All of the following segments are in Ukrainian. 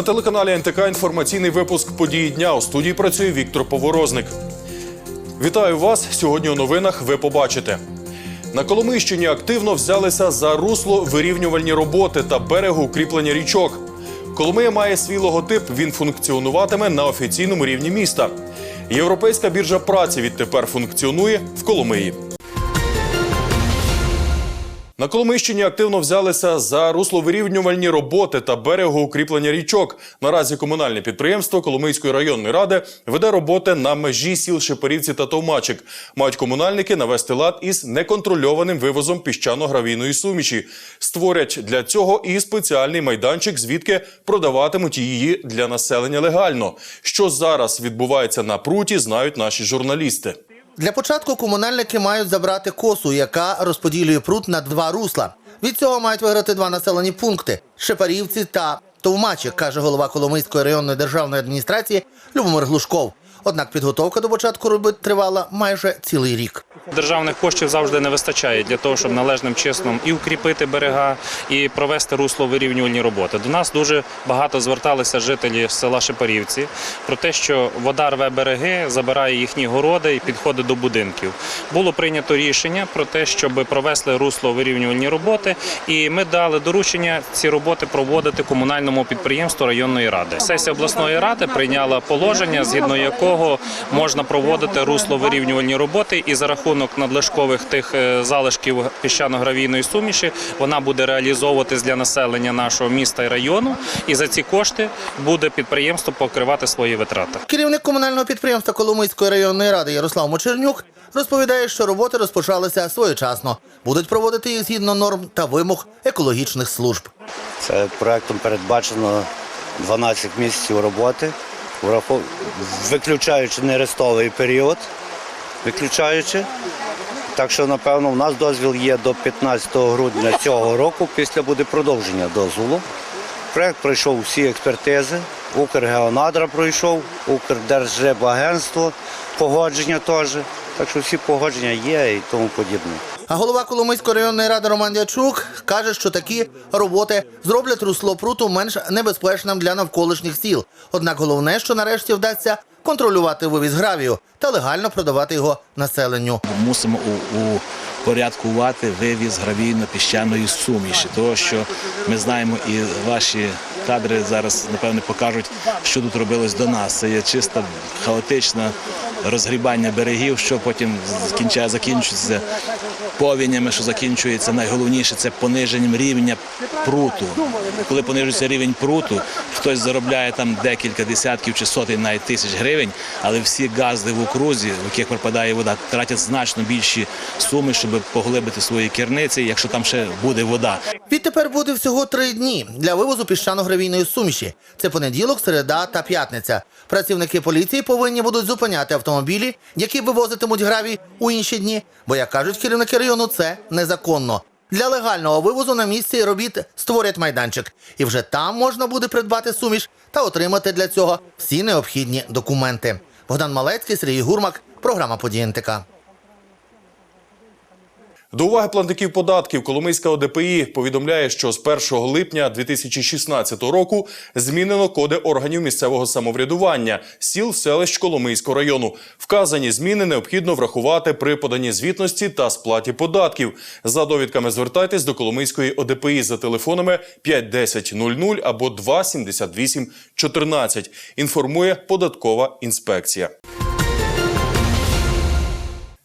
На телеканалі НТК інформаційний випуск події дня. У студії працює Віктор Поворозник. Вітаю вас. Сьогодні у новинах ви побачите. На Коломийщині активно взялися за русло вирівнювальні роботи та берегоукріплення річок. Коломия має свій логотип. Він функціонуватиме на офіційному рівні міста. Європейська біржа праці відтепер функціонує в Коломиї. На Коломийщині активно взялися за русловирівнювальні роботи та берегоукріплення річок. Наразі комунальне підприємство Коломийської районної ради веде роботи на межі сіл Шепарівці та Товмачик. Мають комунальники навести лад із неконтрольованим вивозом піщано-гравійної суміші. Створять для цього і спеціальний майданчик, звідки продаватимуть її для населення легально. Що зараз відбувається на пруті, знають наші журналісти. Для початку комунальники мають забрати косу, яка розподілює пруд на два русла. Від цього мають виграти два населені пункти Шепарівці та Товмачі, каже голова Коломийської районної державної адміністрації Любомир Глушков. Однак підготовка до початку робіт тривала майже цілий рік. Державних коштів завжди не вистачає для того, щоб належним чином і укріпити берега, і провести русло вирівнювальні роботи. До нас дуже багато зверталися жителі села Шепарівці про те, що вода рве береги, забирає їхні городи і підходить до будинків. Було прийнято рішення про те, щоб провести русло вирівнювальні роботи, і ми дали доручення ці роботи проводити комунальному підприємству районної ради. Сесія обласної ради прийняла положення, згідно якого можна проводити русло вирівнювальні роботи, і за рахунок надлишкових тих е, залишків піщано-гравійної суміші вона буде реалізовуватись для населення нашого міста і району. І за ці кошти буде підприємство покривати свої витрати. Керівник комунального підприємства Коломийської районної ради Ярослав Мочернюк розповідає, що роботи розпочалися своєчасно. Будуть проводити їх згідно норм та вимог екологічних служб. Це проектом передбачено 12 місяців роботи, виключаючи нерестовий період, виключаючи. Так що, напевно, у нас дозвіл є до 15 грудня цього року, після буде продовження дозволу. Проект пройшов всі експертизи, Укргеонадра пройшов, Укрдержрибагентство, погодження теж. Так що всі погодження є і тому подібне. А голова Коломийської районної ради Роман Дячук каже, що такі роботи зроблять русло пруту менш небезпечним для навколишніх сіл. Однак головне, що нарешті вдасться контролювати вивіз гравію та легально продавати його населенню. мусимо у, упорядкувати вивіз гравійно-піщаної суміші, тому що ми знаємо і ваші кадри зараз напевне покажуть, що тут робилось до нас. Це є чисто хаотичне розгрібання берегів, що потім закінчується повінями, що закінчується найголовніше це пониженням рівня пруту. Коли понижується рівень пруту, хтось заробляє там декілька десятків чи сотень навіть тисяч гривень, але всі газди в окрузі, в яких пропадає вода, тратять значно більші суми, щоб поглибити свої керниці, якщо там ще буде вода. Відтепер буде всього три дні для вивозу піщано-гравійної суміші. Це понеділок, середа та п'ятниця. Працівники поліції повинні будуть зупиняти автомобілі, які вивозитимуть гравій у інші дні, бо, як кажуть керівники району, це незаконно. Для легального вивозу на місці робіт створять майданчик, і вже там можна буде придбати суміш та отримати для цього всі необхідні документи. Богдан Малецький, Сергій Гурмак, програма «Події НТК». До уваги платників податків Коломийська ОДПІ повідомляє, що з 1 липня 2016 року змінено коди органів місцевого самоврядування сіл селищ Коломийського району. Вказані зміни необхідно врахувати при поданні звітності та сплаті податків. За довідками звертайтесь до Коломийської ОДПІ за телефонами 510 00 або 278 14. Інформує податкова інспекція.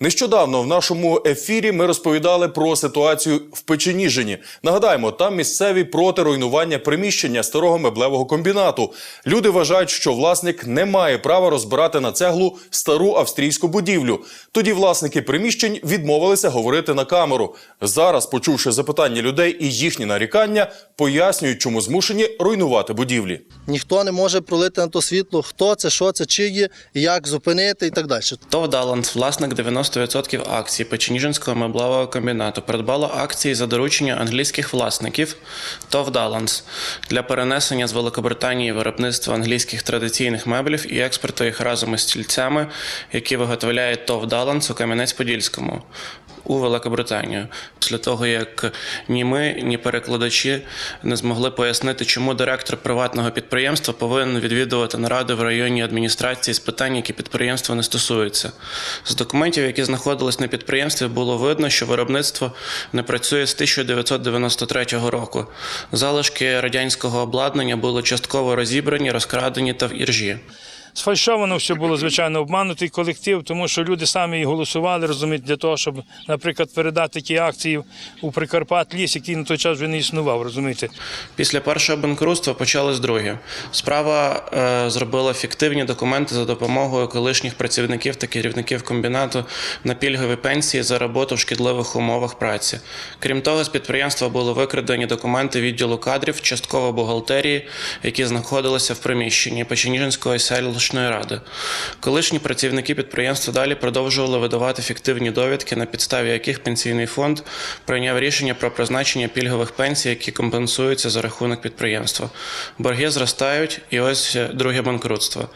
Нещодавно в нашому ефірі ми розповідали про ситуацію в Печеніжині. Нагадаємо, там місцеві проти руйнування приміщення старого меблевого комбінату. Люди вважають, що власник не має права розбирати на цеглу стару австрійську будівлю. Тоді власники приміщень відмовилися говорити на камеру. Зараз, почувши запитання людей і їхні нарікання, пояснюють, чому змушені руйнувати будівлі. Ніхто не може пролити на то світло, хто це, що це, чиї, як зупинити і так далі. ТОВ «Даланс», власник 90% акцій Печеніжинського меблевого комбінату, придбало акції за доручення англійських власників ТОВ «Даланс» для перенесення з Великобританії виробництва англійських традиційних меблів і експорту їх разом із стільцями, які виготовляє ТОВ «Даланс» у Кам'янець-Подільському. У Великобританію. Після того, як ні ми, ні перекладачі не змогли пояснити, чому директор приватного підприємства повинен відвідувати наради в районній адміністрації з питань, які підприємства не стосуються. З документів, які знаходились на підприємстві, було видно, що виробництво не працює з 1993 року. Залишки радянського обладнання були частково розібрані, розкрадені та в іржі. Сфальшовано все було, звичайно, обманутий колектив, тому що люди самі і голосували, розумієте, для того, щоб, наприклад, передати ті акції у Прикарпат ліс, який на той час вже не існував, розумієте. Після першого банкрутства почалось друге. Справа е, зробила фіктивні документи за допомогою колишніх працівників та керівників комбінату на пільгові пенсії за роботу в шкідливих умовах праці. Крім того, з підприємства були викрадені документи відділу кадрів, частково бухгалтерії, які знаходилися в приміщенні Печеніжинського Печеніжинської селищної ради. Колишні працівники підприємства далі продовжували видавати фіктивні довідки, на підставі яких пенсійний фонд прийняв рішення про призначення пільгових пенсій, які компенсуються за рахунок підприємства. Борги зростають, і ось друге банкрутство.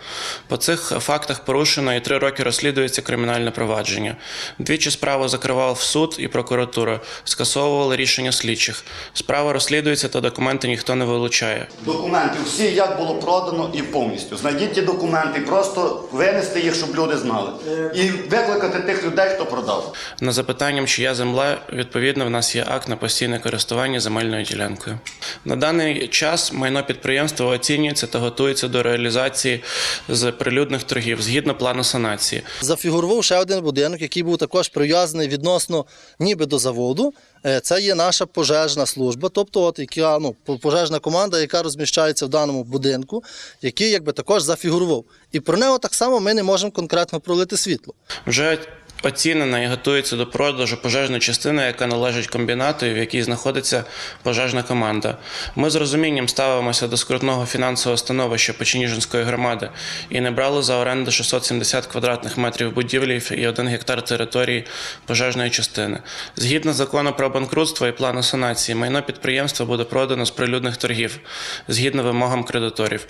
По цих фактах порушено і три роки розслідується кримінальне провадження. Двічі справу закривав суд і прокуратура, скасовували рішення слідчих. Справа розслідується, та документи ніхто не вилучає. Документи всі, як було продано і повністю. Знайдіть ті документи, просто винести їх, щоб люди знали. І викликати тих людей, хто продав. На запитанням, чия земля, відповідно, в нас є акт на постійне користування земельною ділянкою. На даний час майно підприємства оцінюється та готується до реалізації з прилюдних торгів згідно плану санації. Зафігурував ще один будинок, який був також прив'язаний відносно ніби до заводу. Е, Це є наша пожежна служба, тобто от яка ну пожежна команда, яка розміщається в даному будинку, який якби також зафігурував. І про нього так само ми не можемо конкретно пролити світло. Вже оцінена і готується до продажу пожежна частина, яка належить комбінату, в якій знаходиться пожежна команда. Ми з розумінням ставимося до скрутного фінансового становища Печеніжинської громади і не брали за оренду 670 квадратних метрів будівлі і 1 гектар території пожежної частини. Згідно закону про банкрутство і плану санації, майно підприємства буде продано з прилюдних торгів згідно вимогам кредиторів.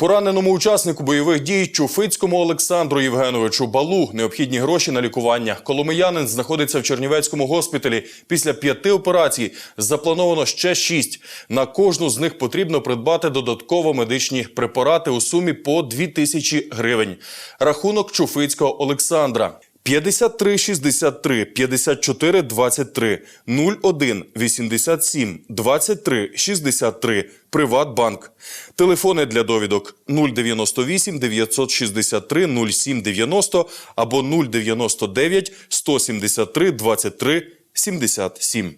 Пораненому учаснику бойових дій Чуфицькому Олександру Євгеновичу Балу необхідні гроші на лікування. Коломиянин знаходиться в Чернівецькому госпіталі. Після п'яти операцій заплановано ще шість. На кожну з них потрібно придбати додатково медичні препарати у сумі по дві тисячі гривень. Рахунок Чуфицького Олександра. 53 63 54 23 01 87 23 63 Приватбанк. Телефони для довідок 098 963 07 90 або 099 173 23 77.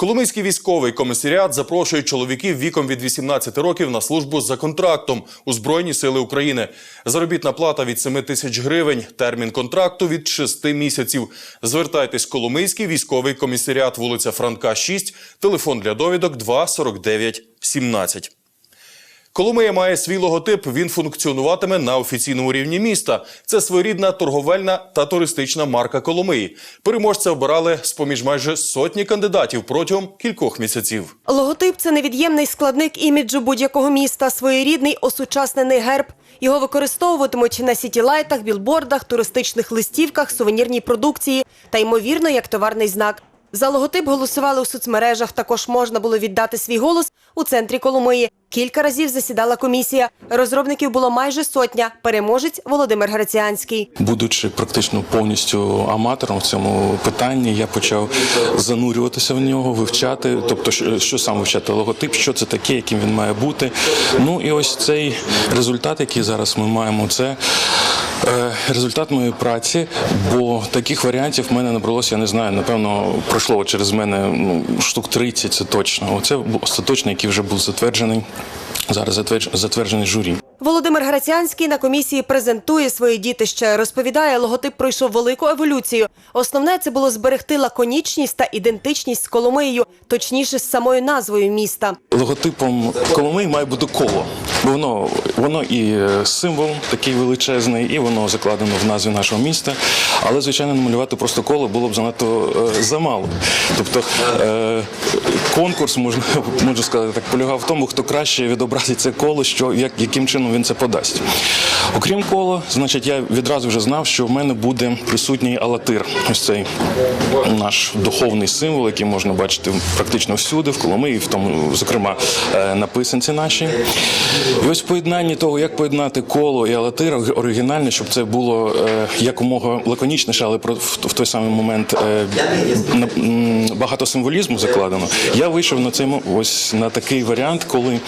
Коломийський військовий комісаріат запрошує чоловіків віком від 18 років на службу за контрактом у Збройні Сили України. Заробітна плата від 7 тисяч гривень, термін контракту від 6 місяців. Звертайтесь Коломийський військовий комісаріат, вулиця Франка, 6, телефон для довідок 2 49 17. Коломия має свій логотип. Він функціонуватиме на офіційному рівні міста. Це своєрідна торговельна та туристична марка Коломиї. Переможця обирали з поміж майже сотні кандидатів протягом кількох місяців. Логотип це невід'ємний складник іміджу будь-якого міста, своєрідний осучаснений герб. Його використовуватимуть на сітілайтах, білбордах, туристичних листівках, сувенірній продукції та ймовірно як товарний знак. За логотип голосували у соцмережах. Також можна було віддати свій голос у центрі Коломиї. Кілька разів засідала комісія. Розробників було майже сотня. Переможець Володимир Граціанський. Будучи практично повністю аматором в цьому питанні, я почав занурюватися в нього, вивчати. Тобто, що, що саме вивчати логотип, що це таке, яким він має бути. Ну і ось цей результат, який зараз ми маємо, це. Е, Результат моєї праці, бо таких варіантів в мене набралося, я не знаю, напевно, пройшло через мене ну, штук 30, це точно. Оце остаточний, який вже був затверджений. Зараз затвердж- затверджений журі. Володимир Граціанський на комісії презентує своє дітище. Розповідає, логотип пройшов велику еволюцію. Основне це було зберегти лаконічність та ідентичність з Коломиєю, точніше з самою назвою міста. Логотипом Коломиї має бути коло. Бо воно, воно і е, символ такий величезний, і воно закладено в назві нашого міста. Але, звичайно, намалювати просто коло було б занадто е, замало. Тобто е, конкурс, можна, можна сказати, так полягав в тому, хто краще відобразить це коло, що, як, яким чином він це подасть. Окрім кола, значить, я відразу вже знав, що в мене буде присутній алатир. Ось цей наш духовний символ, який можна бачити практично всюди, в Коломиї, в тому, зокрема, е, на писанці нашій. І ось в поєднанні того, як поєднати коло і алатир оригінально, щоб це було е, якомога лаконічніше, але в, той самий момент е, багато символізму закладено. Я вийшов на цей ось на такий варіант, коли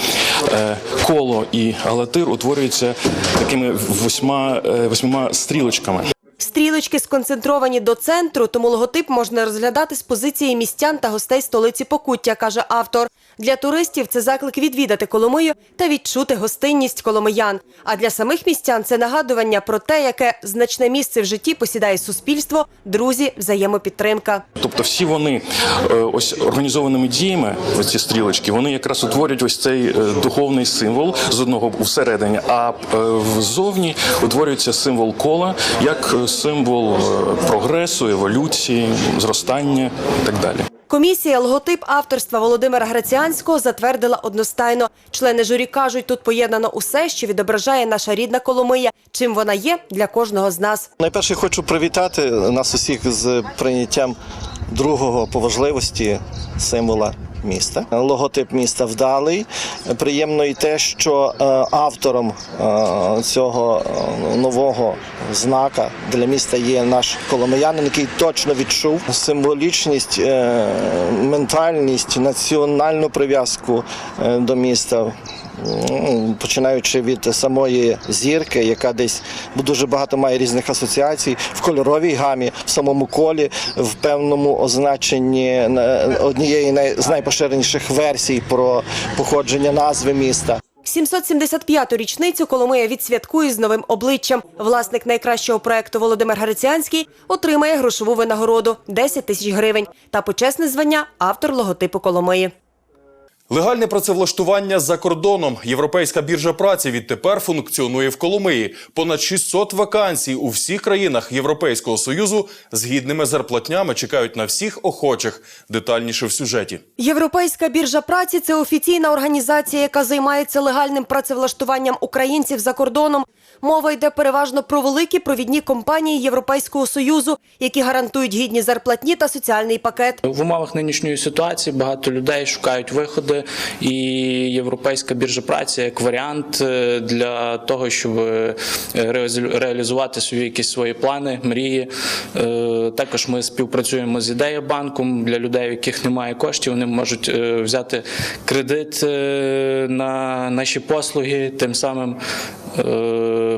коло і галатир утворюються такими восьма, восьмома стрілочками. Стрілочки сконцентровані до центру, тому логотип можна розглядати з позиції містян та гостей столиці Покуття, каже автор. Для туристів це заклик відвідати Коломию та відчути гостинність коломиян. А для самих містян це нагадування про те, яке значне місце в житті посідає суспільство, друзі, взаємопідтримка. Тобто всі вони е, ось організованими діями, ці стрілочки, вони якраз утворюють ось цей е, духовний символ з одного всередині, а е, взовні утворюється символ кола як е, символ е, прогресу, еволюції, зростання і так далі. Комісія логотип авторства Володимира Граціанського затвердила одностайно. Члени журі кажуть, тут поєднано усе, що відображає наша рідна Коломия, чим вона є для кожного з нас. Найперше хочу привітати нас усіх з прийняттям другого по важливості символа міста. Логотип міста вдалий. Приємно і те, що е, автором е, цього е, нового знака для міста є наш коломиянин, який точно відчув символічність, ментальність, національну прив'язку до міста. Починаючи від самої зірки, яка десь дуже багато має різних асоціацій в кольоровій гамі, в самому колі, в певному означенні е, однієї з найпоширеніших версій про походження назви міста. 775-ту річницю Коломия відсвяткує з новим обличчям. Власник найкращого проекту Володимир Грицянський отримає грошову винагороду – 10 тисяч гривень та почесне звання автор логотипу Коломиї. Легальне працевлаштування за кордоном. Європейська біржа праці відтепер функціонує в Коломиї. Понад 600 вакансій у всіх країнах Європейського союзу з гідними зарплатнями чекають на всіх охочих. Детальніше в сюжеті. Європейська біржа праці це офіційна організація, яка займається легальним працевлаштуванням українців за кордоном. Мова йде переважно про великі провідні компанії Європейського союзу, які гарантують гідні зарплатні та соціальний пакет. В умовах нинішньої ситуації багато людей шукають виходи, і європейська біржа праці як варіант е, для того, щоб е, реалізувати свої якісь свої плани, мрії. Е, Також ми співпрацюємо з ідея банком для людей, в яких немає коштів. Вони можуть взяти кредит на наші послуги, тим самим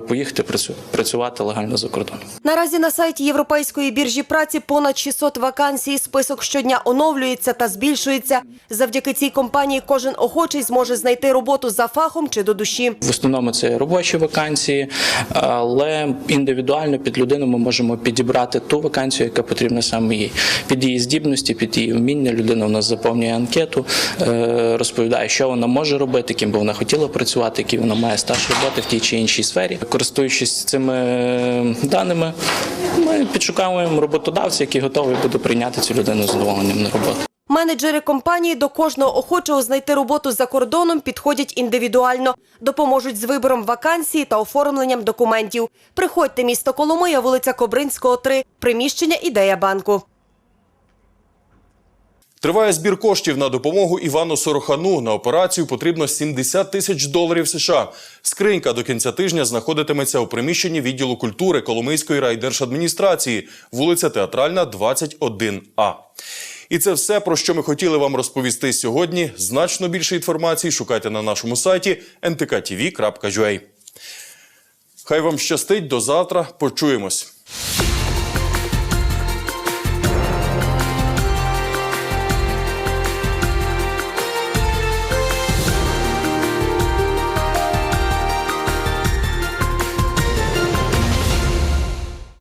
поїхати працю- працювати легально за кордоном. Наразі на сайті Європейської біржі праці понад 600 вакансій. Список щодня оновлюється та збільшується. Завдяки цій компанії кожен охочий зможе знайти роботу за фахом чи до душі. В основному це робочі вакансії, але індивідуально під людину ми можемо підібрати ту вакансію, яка потрібна саме їй. Під її здібності, під її вміння. Людина у нас заповнює анкету, е, розповідає, що вона може робити, ким би вона хотіла працювати, який вона має стаж роботи в тій чи іншій сфері. Користуючись цими е, даними, ми підшукаємо роботодавця, який готовий буде прийняти цю людину з на роботу. Менеджери компанії до кожного охочого знайти роботу за кордоном підходять індивідуально, допоможуть з вибором вакансії та оформленням документів. Приходьте місто Коломия, вулиця Кобринського, 3, приміщення Ідея банку. Триває збір коштів на допомогу Івану Сорохану. На операцію потрібно 70 тисяч доларів США. Скринька до кінця тижня знаходитиметься у приміщенні відділу культури Коломийської райдержадміністрації, вулиця Театральна, 21А. І це все, про що ми хотіли вам розповісти сьогодні. Значно більше інформації шукайте на нашому сайті ntkTV.ua. Хай вам щастить до завтра. Почуємось.